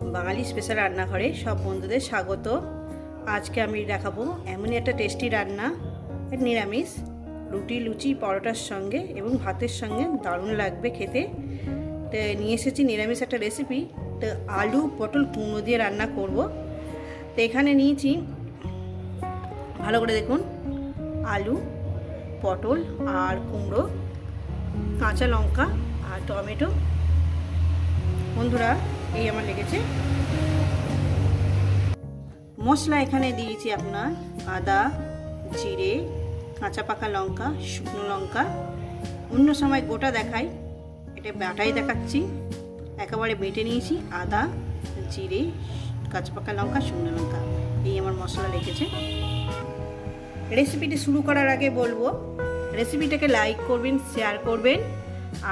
বাঙালি special রান্নাঘরে সব বন্ধুদের স্বাগত। আজকে আমি দেখাবো এমনই একটা টেস্টি রান্না নিরামিষ। রুটি, লুচি, পরোটার সঙ্গে এবং ভাতের সঙ্গে দারুণ লাগবে খেতে। তো নিয়ে এসেছি নিরামিষ একটা রেসিপি তো আলু, পটল, কুমড়ো দিয়ে রান্না করব। তো এখানে নিয়েছি, ভালো করে দেখুন, আলু, পটল আর কুমড়ো, কাঁচা লঙ্কা আর টমেটো। বন্ধুরা এই আমার লেগেছে। মশলা এখানে দিয়েছি আপনার আদা, জিরে, কাঁচা পাকা লঙ্কা, শুকনো লঙ্কা। অন্য সময় গোটা দেখাই, এটা বাটাই দেখাচ্ছি। একেবারে বেটে নিয়েছি আদা, জিরে, কাঁচা পাকা লঙ্কা, শুকনো লঙ্কা। এই আমার মশলা লেগেছে। রেসিপিটি শুরু করার আগে বলব রেসিপিটাকে লাইক করবেন শেয়ার করবেন।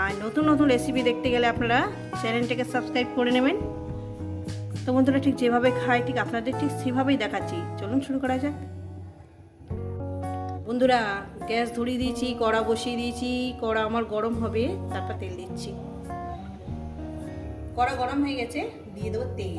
আর নতুন নতুন রেসিপি দেখতে গেলে আপনারা চ্যানেলটাকে সাবস্ক্রাইব করে নেবেন। তো বন্ধুরা, ঠিক যেভাবে খায় ঠিক আপনাদের ঠিক সেভাবেই দেখাচ্ছি। চলুন শুরু করা যাক। বন্ধুরা, গ্যাস ধরিয়ে দিয়েছি, কড়া বসিয়ে দিয়েছি। কড়া আমার গরম হবে, তারপর তেল দিচ্ছি। কড়া গরম হয়ে গেছে, দিয়ে দেবো তেল।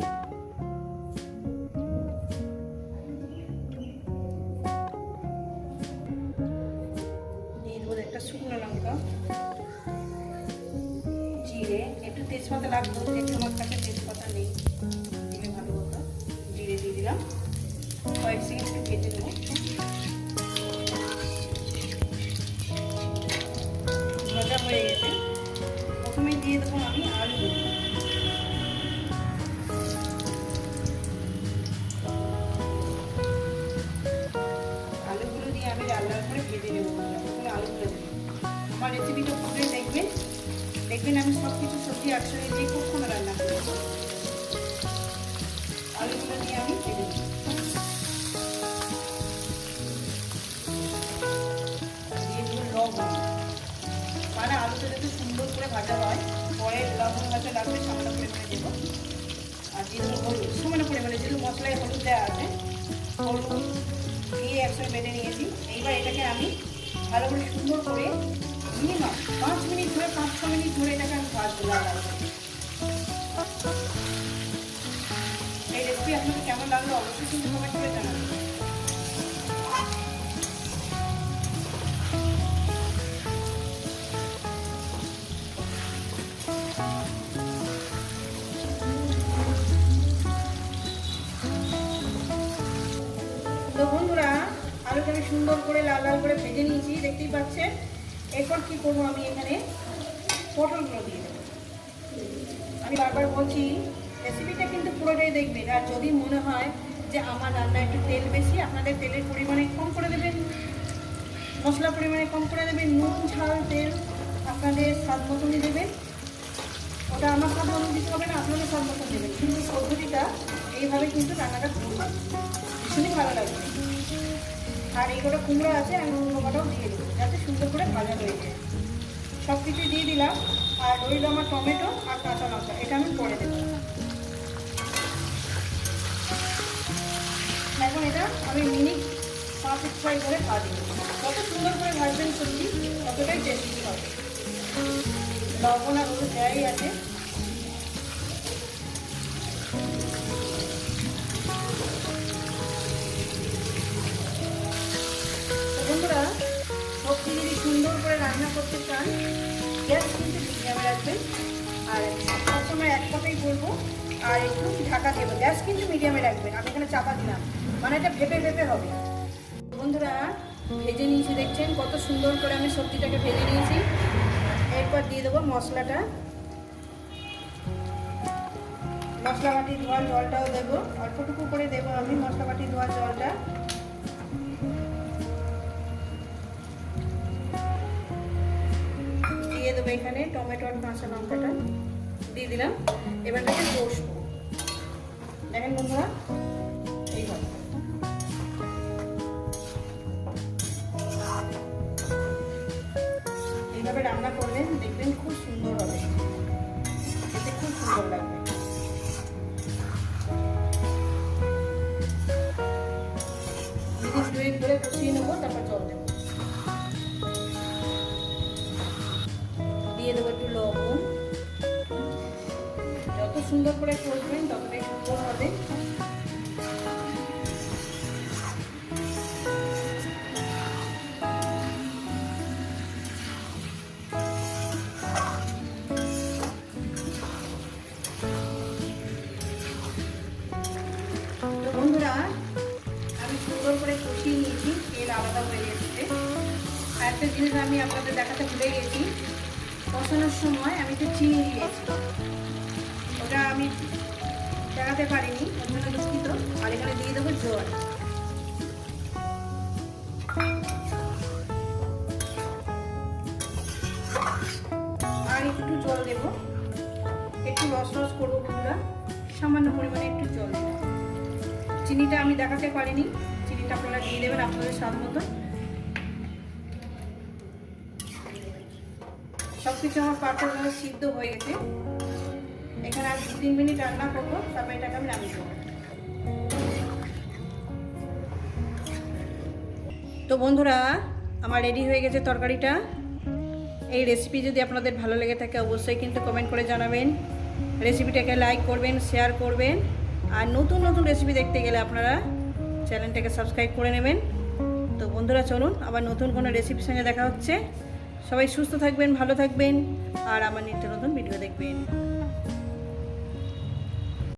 তেজপাতা রাখব যেহেতু আমার কাছে তেজপাতা নেই। দিলে ভালো হতো। জিরে দিয়ে দিলাম। কয়েক সেকেন্ড একটু কেটে দেবো ভাজা হয়ে গেছে। প্রথমেই দিয়ে দেবো আমি আলু। আলুগুলো দিয়ে আমি লাল করে ভেজে নেব। আলুগুলো আমার রেসিপিটা পুরো দেখবেন। দেখবেন আমি সব কিছু সবজি একসঙ্গে দিয়ে খুব কম রান্না করি আলুগুলো দিয়ে আমি ভেজে লবণ। মানে আলুটা যাতে সুন্দর করে ভাজা হয়, পরে লবণ ভাজা লাগবে সামান্য পরিমাণে দেবো। আর দিয়ে দেবো হলুদ। সামান্য পরিমাণে, যেহেতু মশলায় হলুদ দেওয়া আছে, হলুদ দিয়ে একসঙ্গে বেটে নিয়েছি। এইবার এটাকে আমি ভালো করে সুন্দর করে মিনিমাম পাঁচ মিনিট ধরে, পাঁচ ছ মিনিট ধরে এটাকে আমি ভাজবো লাগাবো এই রেসিপি আপনাদের কেমন লাগল অবশ্যই কিন্তু কমেন্ট করে জানাবেন। তো বন্ধুরা আলুটা আমি সুন্দর করে লাল লাল করে ভেজে নিয়েছি, দেখতেই পাচ্ছেন? এরপর কি করব আমি এখানে? পটলগুলো দিয়ে দেবো। আমি বারবার বলছি রেসিপিটা কিন্তু পুরোটাই দেখবেন। আর যদি মনে হয় যে আমার রান্না একটু তেল বেশি, আপনাদের তেলের পরিমাণে কম করে দেবেন, মশলা পরিমাণে কম করে দেবেন, নুন, ঝাল, তেল আপনাদের স্বাদ মতনই দেবেন। ওটা আমার স্বাদ মতন দিতে হবে না, আপনাদের স্বাদ মতন দেবেন। কিন্তু পদ্ধতিটা এইভাবে কিন্তু রান্নাটা করবেন ভীষণই ভালো লাগবে। আর এই কটা কুমড়ো আছে, আমি কুমড়োটাও দিয়ে দেবো, যাতে সুন্দর করে ভাজা হয়ে যায়। সব কিছুই দিয়ে দিলাম, আর রইল আমার টমেটো আর কাঁচা লঙ্কা, এটা আমি পরে দেবো। এখন এটা আমি মিনিট পাঁচ ছয় করে ভাজি যত সুন্দর করে ভাজবেন সবজি ততটাই টেস্টি হবে। লবণ আর হলুদ দেওয়াই আছে। রান্না করতে চান গ্যাস কিন্তু মিডিয়ামে রাখবেন আর সবসময় এক কথাই বলব, আর একটু ঢাকা দেবো গ্যাস কিন্তু মিডিয়ামে রাখবেন, আমি এখানে চাপা দিলাম। মানে এটা ভেপে ভেপে হবে। বন্ধুরা, ভেজে নিয়েছি, দেখছেন? কত সুন্দর করে আমি সবজিটাকে ভেজে নিয়েছি। এরপর দিয়ে দেবো মশলাটা। মশলা বাটি ধোয়ার জলটাও দেবো। অল্পটুকু করে দেবো আমি মশলা বাটি ধোয়ার জলটা। দিয়ে দেবো এখানে টমেটো আর কাঁচা লঙ্কাটা। দিয়ে দিলাম। এবার দেখেন কষবো। দেখেন বন্ধুরা এইভাবে এইভাবে রান্না করবেন দেখবেন সুন্দর করে করবেন তখন সুন্দর হবে। আমি সুন্দর করে নিয়েছি, তেল আলাদা হয়ে একটা জিনিস আমি আপনাদের দেখাতে ভুলে গেছি, কষানোর সময় আমি একটু চিনি দিয়েছি। ওটা আমি দেখাতে পারিনি জন্য দুঃখিত আর এখানে দিয়ে দেবো জল। আর একটু জল দেবো। একটু রস রস করব বন্ধুরা। সামান্য পরিমাণে একটু জল দেবো। চিনিটা আমি দেখাতে পারিনি। চিনিটা আপনারা দিয়ে দেবেন আপনাদের স্বাদ মতো। সব কিছু আমার পারফেক্টভাবে সিদ্ধ হয়ে গেছে। এখানে দু তিন মিনিট রান্না করব এটাকে আমি তো বন্ধুরা, আমার রেডি হয়ে গেছে তরকারিটা। এই রেসিপি যদি আপনাদের ভালো লেগে থাকে, অবশ্যই কিন্তু কমেন্ট করে জানাবেন। রেসিপিটাকে লাইক করবেন শেয়ার করবেন। আর নতুন নতুন রেসিপি দেখতে গেলে আপনারা চ্যানেলটাকে সাবস্ক্রাইব করে নেবেন। তো বন্ধুরা, চলুন, আবার নতুন কোনো রেসিপির সঙ্গে দেখা হচ্ছে। সবাই সুস্থ থাকবেন, ভালো থাকবেন। আর আমার নিত্য নতুন ভিডিও দেখবেন।